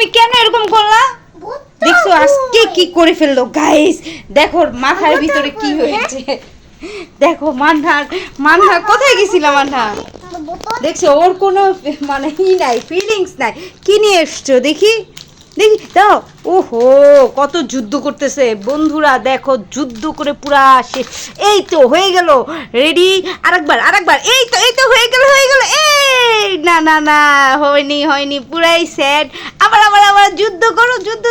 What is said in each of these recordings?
তুমি কেন এরকম করলা? দেখছ আজকে কি করে ফেলল গাইস দেখো মাথার ভিতরে কি হয়েছে? দেখো মান্ধার মান্ধার কোথায় গেছিল মান্ধার দেখছ ওর কোনো মানে ই নাই ফিলিংস নাই। কি নিয়ে এসছো দেখি? দেখি, দাও। ওহো, কত যুদ্ধ করতেছে। বন্ধুরা, দেখো, যুদ্ধ করে পুরা শেষ। এই তো হয়ে গেল। রেডি আরেকবার আরেকবার। এই তো এই তো হয়ে গেল হয়ে গেল। এই, না না না, হয়নি হয়নি। পুরাই স্যাড আবার আবার আবার যুদ্ধ করো, যুদ্ধ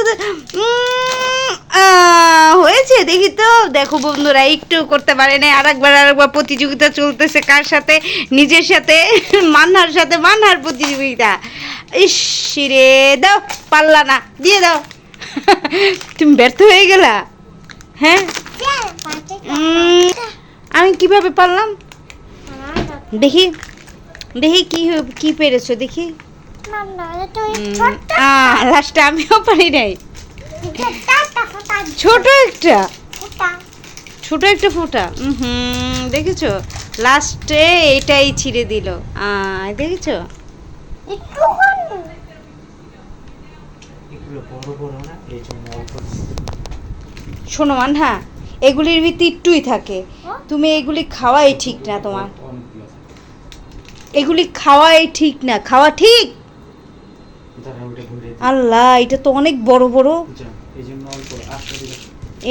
হয়েছে, দেখি তো। দেখো বন্ধুরা, একটু করতে পারে না আরেকবার আরেকবার প্রতিযোগিতা চলতেছে কার সাথে? নিজের সাথে, মান্নার সাথে, মান্নার প্রতিযোগিতা। ইস রে, দাও পারলা না, দিয়ে দাও। তুমি ব্যর্থ হয়ে গেলা? হ্যাঁ? আমি কীভাবে পারলাম? দেখি দেখি কি কি পেরেছ, দেখি। লাস্টে আমিও পারি নাই। ছোট একটা। ছোট একটা ফোঁটা হুম, দেখেছ? লাস্টে এটাই ছিঁড়ে দিল। দেখেছ? শোনো মানহা এগুলির ভিত্তি একটুই থাকে। তুমি এগুলি খাওয়াই ঠিক না তোমার। এগুলি খাওয়াই ঠিক না খাওয়া ঠিক। আল্লাহ এটা তো অনেক বড় বড়।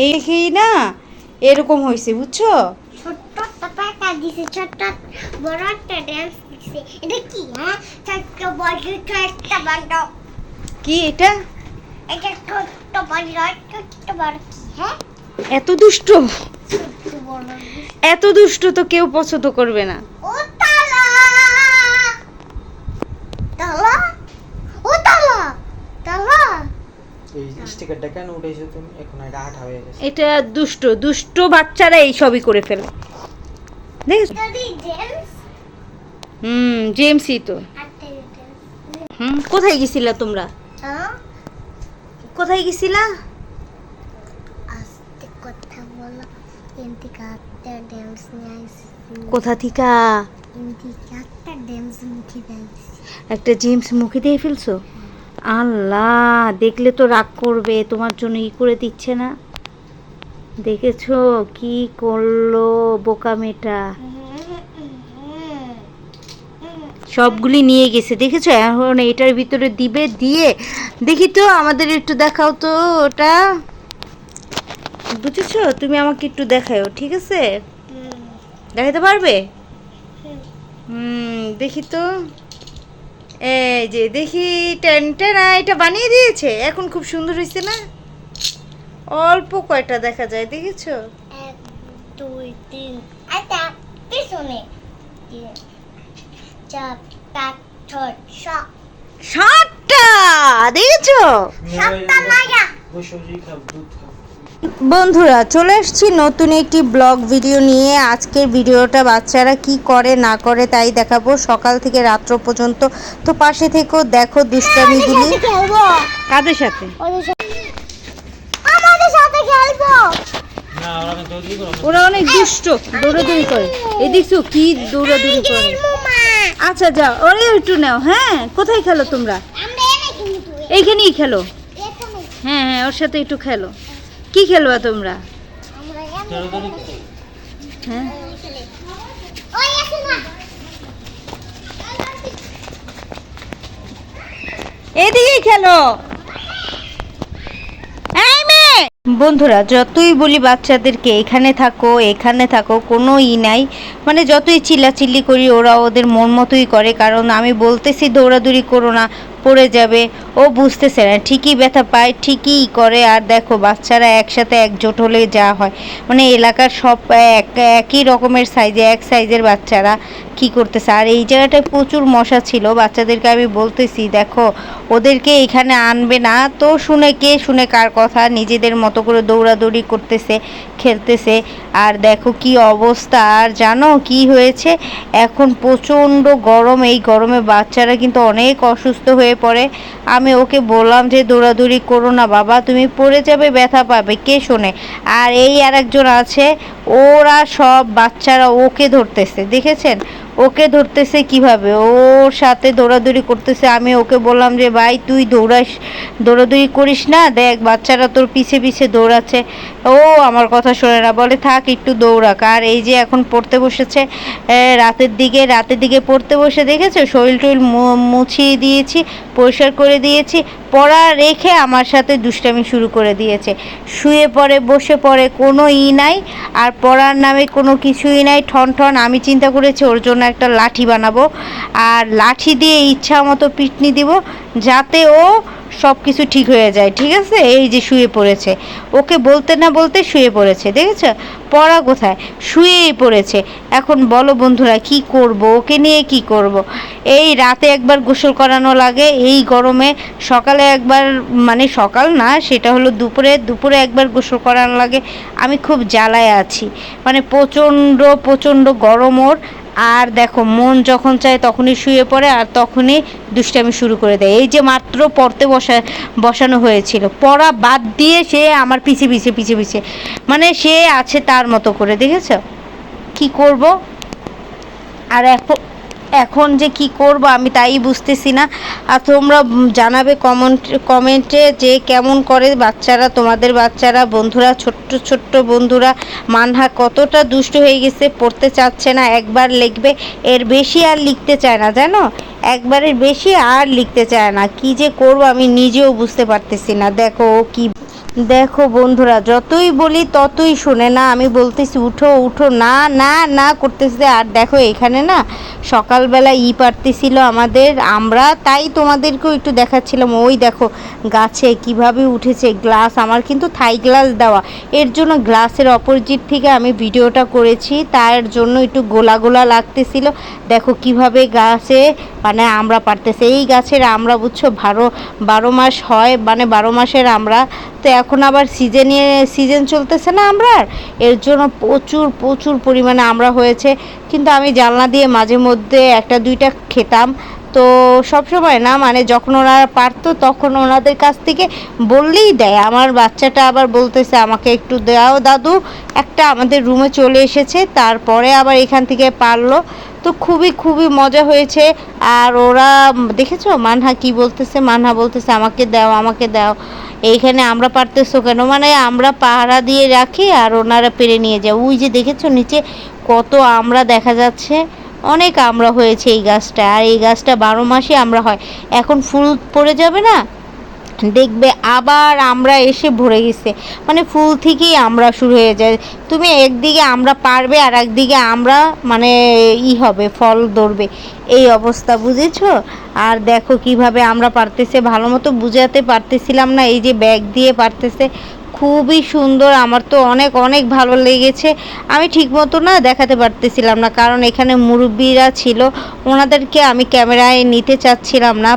এই দেখেই না? এরকম হয়েছে বুঝছ? ছোট্ট একটা টাকা দিছে ছোট্ট বড় একটা ড্যান্স দিছে। এটা কি হ্যাঁ? কি এটা? এটা ছোট্ট বড় ছোট্ট বড় হ্যাঁ? এত দুষ্ট। এত দুষ্ট তো কেউ পছন্দ করবে না। ও তালা তালা ও তালা তালা। এই স্টিকারটা কেন উঠেছো তুমি? এখন এটা আঠা হয়ে গেছে। এটা দুষ্ট দুষ্ট বাচ্চারা এই সবই করে ফেলে হুম জেমসই তো। হুম কোথায় গেছিলা তোমরা? হ্যাঁ? কোথায় গেছিলা? আস্তে কথা বলো। এনতিকে একটা ড্যান্স নিয়ে কোথা থেকে? এনতিকে একটা ড্যান্স মুখে দিয়েছি একটা জেমস মুখে দিয়ে ফেলছো? আল্লাহ দেখলে তো রাগ করবে তোমার জন্য ই করে দিচ্ছে না। দেখেছ কি করল বোকা মেয়েটা? সবগুলি নিয়ে গেছে। দেখেছ? এখন এটার ভিতরে দিবে দিয়ে দেখি তো আমাদের একটু দেখাও তো ওটা। বুঝেছ? তুমি আমাকে একটু দেখাও ঠিক আছে? দেখাতে পারবে? হুম। দেখি তো। এই যে দেখি টেনটেনা এটা বানিয়ে দিয়েছে। এখন খুব সুন্দর হয়েছে না? অল্প কয়টা দেখা যায় দেখেছ? এক দুই তিন আচ্ছা পিছনে। সাতটা! দেখেছ? বন্ধুরা চলে এসেছি নতুন একটি ব্লগ ভিডিও নিয়ে। আজকের ভিডিওটা বাচ্চারা কি করে না করে তাই দেখাবো। সকাল থেকে রাত্র পর্যন্ত তো পাশে থেকেও দেখো দুষ্টামিগুলি। খেলব। কাদের সাথে? ওদের সাথে আমাদের সাথে খেলব। না ওরা অনেক দুষ্ট দৌড়াদৌড়ি করে। এই দেখছ কি দৌড়াদৌড়ি করে? আচ্ছা যাও। ওরে একটু নাও। হ্যাঁ কোথায় খেলো তোমরা? এইখানেই খেলো? হ্যাঁ হ্যাঁ ওর সাথে একটু খেলো। কি খেলবা তোমরা। হ্যাঁ। এদিকেই খেলো! বন্ধুরা, যতই বলি বাচ্চাদেরকে, এখানে থাকো এখানে থাকো কোনো ই নাই। মানে যতই চিল্লাচিল্লি করি, ওরা ওদের মন মতোই করে, কারণ আমি বলতেছি দৌড়াদৌড়ি করো না। পড়ে যাবে। ও বুঝতেছে না, ঠিকই ব্যথা পায়, ঠিকই করে। আর দেখো, বাচ্চারা একসাথে একজোট হলে যা হয়। মানে এলাকার সব এক, একই রকমের সাইজে এক সাইজের বাচ্চারা কি করতেছে? আর এই জায়গাটায় প্রচুর মশা ছিল। বাচ্চাদেরকে আমি বলতেছি, দেখো, ওদেরকে এখানে আনবে না। তো শুনে কে শুনে কার কথা, নিজেদের মতো করে দৌড়াদৌড়ি করতেছে, খেলতেছে। আর দেখো কি অবস্থা। আর জানো কি হয়েছে? এখন প্রচণ্ড গরম। এই গরমে বাচ্চারা কিন্তু অনেক অসুস্থ হয়ে পড়ে আমি ওকে বললাম যে, দৌড়াদৌড়ি করো না বাবা, তুমি পড়ে যাবে, ব্যথা পাবে, কে শোনে? আর এই আর একজন আছে, ওরা সব বাচ্চারা ওকে ধরতেছে, দেখেছেন? ওকে ধরতেছে কীভাবে? ওর সাথে দৌড়াদৌড়ি করতেছে। আমি ওকে বললাম যে, ভাই, তুই দৌড়াস, দৌড়াদৌড়ি করিস না? দেখ, বাচ্চারা তোর পিছে পিছে দৌড়াচ্ছে। ও আমার কথা শোনে না, বলে, থাক, একটু দৌড়াক। আর এই যে এখন পড়তে বসেছে রাতের দিকে রাতের দিকে পড়তে বসে, দেখেছ? শরীর টরীর মু- মুছিয়ে দিয়েছি, পরিষ্কার করে দিয়েছি। পড়া রেখে আমার সাথে দুষ্টামি শুরু করে দিয়েছে। শুয়ে পড়ে, বসে পড়ে কোনো ই নাই, আর পড়ার নামে কোনো কিছুই নাই, ঠন ঠন। আমি চিন্তা করেছি, ওর জন্য একটা লাঠি বানাবো, আর লাঠি দিয়ে ইচ্ছা মতো পিটনি দিব, যাতে ও সব কিছু ঠিক হয়ে যায়, ঠিক আছে? এই যে শুয়ে পড়েছে। ওকে বলতে না বলতে শুয়ে পড়েছে, দেখেছ? পড়া কোথায়? শুয়েই পড়েছে। এখন বলো বন্ধুরা, কি করব? ওকে নিয়ে কি করব? এই রাতে একবার গোসল করানো লাগে, এই গরমে সকালে একবার মানে সকাল না, সেটা হলো দুপুরে দুপুরে একবার গোসল করানো লাগে। আমি খুব জ্বালায় আছি। মানে প্রচণ্ড প্রচণ্ড গরম ওর। আর দেখো, মন যখন চায় তখনই শুয়ে পড়ে আর তখনই দুষ্টামি শুরু করে দেয়। এই যে মাত্র পড়তে বসা, বসানো হয়েছিল। পড়া বাদ দিয়ে সে আমার পিছে পিছে পিছে পিছে। মানে সে আছে তার মতো করে, দেখেছ? কি করব? আর এখন এখন যে কি করব আমি তাই বুঝতেছি না। আর তোমরা জানাবে কমেন্ট কমেন্টে যে কেমন করে বাচ্চারা, তোমাদের বাচ্চারা, বন্ধুরা, ছোট্ট ছোট্ট বন্ধুরা, মানহা কতটা দুষ্ট হয়ে গেছে, পড়তে চাচ্ছে না, একবার লিখবে, এর বেশি আর লিখতে চায় না, জানো? একবারের বেশি আর লিখতে চায় না। কি যে করব আমি নিজেও বুঝতে পারতেছি না। দেখো ও কি দেখো বন্ধুরা, যতই বলি ততই শোনে না। আমি বলতেছি, উঠো উঠো, না না না করতেছে আর দেখো এখানে না সকালবেলা ই পারতেছিল আমাদের। আমরা তাই তোমাদেরকেও একটু দেখাচ্ছিলাম। ওই দেখো, গাছে কীভাবে উঠেছে গ্লাস আমার কিন্তু থাই গ্লাস দেওয়া। এর জন্য গ্লাসের অপোজিট থেকে আমি ভিডিওটা করেছি। তার জন্য একটু গোলা গোলা লাগতেছিল। দেখো কীভাবে গাছে মানে আমরা পারতেছে। এই গাছের আমরা বুঝছ বারো বারো মাস হয় মানে বারো মাসের আমরা। তো এখন আবার সিজনে সিজন চলতেছে না আমরা। এর জন্য প্রচুর প্রচুর পরিমাণে আমরা হয়েছে। কিন্তু আমি জানলা দিয়ে মাঝে মধ্যে একটা, দুইটা খেতাম। তো সবসময় না মানে যখন ওনারা পারতো তখন ওনাদের কাছ থেকে বললেই দেয়। আমার বাচ্চাটা আবার বলতেছে, আমাকে একটু দেওয়াও দাদু। একটা আমাদের রুমে চলে এসেছে। তারপরে আবার এখান থেকে পারল। তো খুবই খুবই মজা হয়েছে। আর ওরা, দেখেছ? মানহা কি বলতেছে? মানহা বলতেছে, আমাকে দাও আমাকে দাও। এইখানে আমরা পারতেছো কেন? মানে আমরা পাহারা দিয়ে রাখি আর ওনারা পেরে নিয়ে যায়। ওই যে দেখেছ নিচে কত আমরা দেখা যাচ্ছে? অনেক আমরা হয়েছে এই গাছটা। আর এই গাছটা বারো মাসে আমরা হয়। এখন ফুল পড়ে যাবে না? দেখবে আবার আমরা এসে ভরে গেছে। মানে ফুল থেকেই আমরা শুরু হয়ে যায়। তুমি একদিকে আমরা পারবে আর একদিকে আমরা মানে ই হবে, ফল ধরবে। এই অবস্থা, বুঝেছ? আর দেখো কীভাবে আমরা পারতেছে, ভালো মতো বুঝাতে পারতেছিলাম না, এই যে ব্যাগ দিয়ে পারতেছে। খুবই সুন্দর, আমার তো অনেক অনেক ভালো লেগেছে। আমি ঠিক মতো না দেখাতে পারতেছিলাম না, কারণ এখানে মুরব্বীরা ছিল, ওনাদেরকে আমি ক্যামেরায় নিতে চাচ্ছিলাম না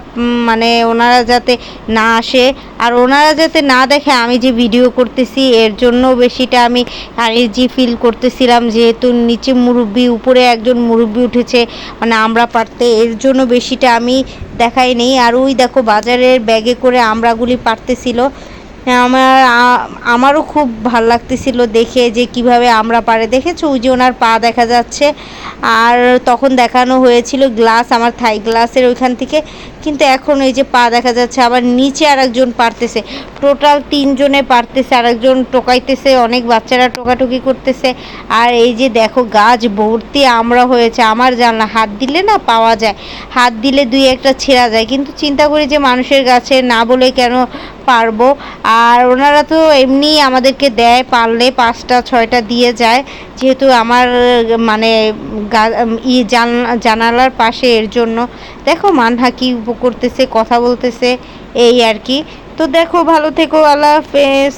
মানে ওনারা যাতে না আসে। আর ওনারা যাতে না দেখে আমি যে ভিডিও করতেছি, এর জন্য বেশিটা আমি আনইজি ফিল করতেছিলাম, যেহেতু নিচে মুরব্বী, উপরে একজন মুরব্বি উঠেছে মানে আমরা পারতে, এর জন্য বেশিটা আমি দেখাই নেই আর ওই দেখো, বাজারের ব্যাগে করে আমরাগুলি পারতেছিল। আমার আমারও খুব ভালো লাগতেছিল দেখে যে কীভাবে আমরা পারে। দেখেছ ওই যে ওনার পা দেখা যাচ্ছে, আর তখন দেখানো হয়েছিল গ্লাস, আমার থাই গ্লাসের ওইখান থেকে, কিন্তু এখন ওই যে পা দেখা যাচ্ছে, আবার নিচে আরেকজন পারতেছে। টোটাল তিনজনে পারতেছে, আরেকজন টোকাইতেছে, অনেক বাচ্চারা টোকাটুকি করতেছে। আর এই যে দেখো গাছ ভর্তি আমরা হয়েছে, আমার জানলা, হাত দিলে না পাওয়া যায়, হাত দিলে দুই একটা ছেঁড়া যায়। কিন্তু চিন্তা করি যে মানুষের গাছে না বলে কেন পারব। আর ওনারা তো এমনি আমাদেরকে দেয়, পারলে পাঁচটা, ছয়টা দিয়ে যায়। যেহেতু আমার মানে ই জান- জানালার পাশে এর জন্য। দেখো মানহা কি করতেছে, কথা বলতেছে, এই আর কি। তো দেখো, ভালো থেকো, আল্লাহ হাফেজ।